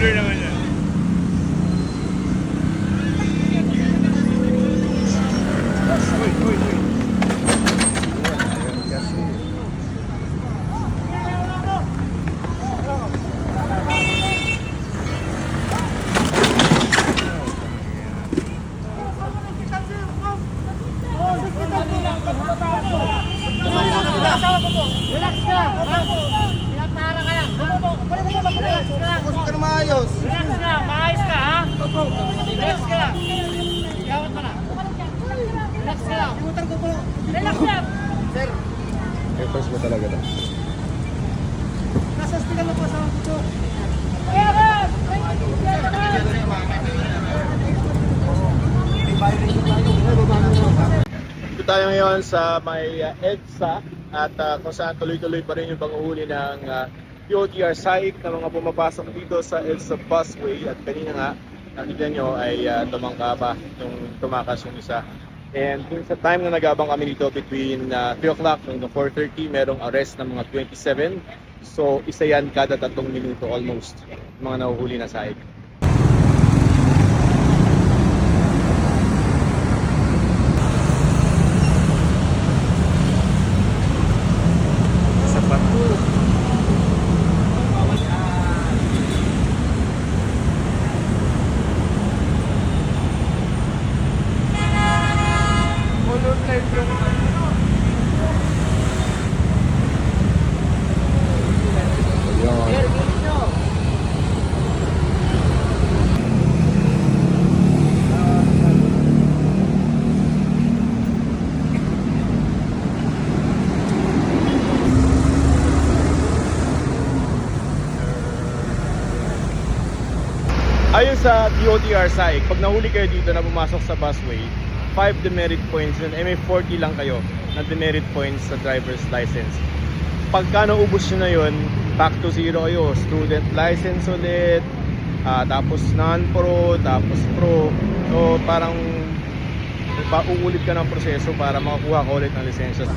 Tumbler naman yan. Uy, uy, uy. Relax ka lang. Relax ka lang. Gusto ka na maayos. Relax ka lang. Maayos ka, ha? Relax ka lang. Gawat ka na. Relax ka lang. Relax lang. Sir, Papers mo talaga na. nasa hospital na po sa puso. Kaya ka! Dito tayo ngayon sa may uh, EDSA at uh, kung saan tuloy-tuloy pa rin yung panguhuli ng uh, POTR SAIC na mga pumapasok dito sa EDSA busway at kanina nga nakita nyo ay uh, tumangka pa yung tumakas yung isa. And dun sa time na nagabang kami dito between uh, 3 o'clock hanggang 4.30 merong arrest ng mga 27 So isa yan kada tatlong minuto almost mga nahuhuli na SAIC. Sapat. Yun. Ayon sa DOTR SAIC, pag nahuli kayo dito na pumasok sa busway, 5 demerit points yun. Eh, may 40 lang kayo na demerit points sa driver's license. Pagka naubos nyo na yun, back to zero kayo. Student license ulit, ah, tapos non-pro, tapos pro. So, parang pauulit ka ng proseso para makakuha ka ulit ng lisensya.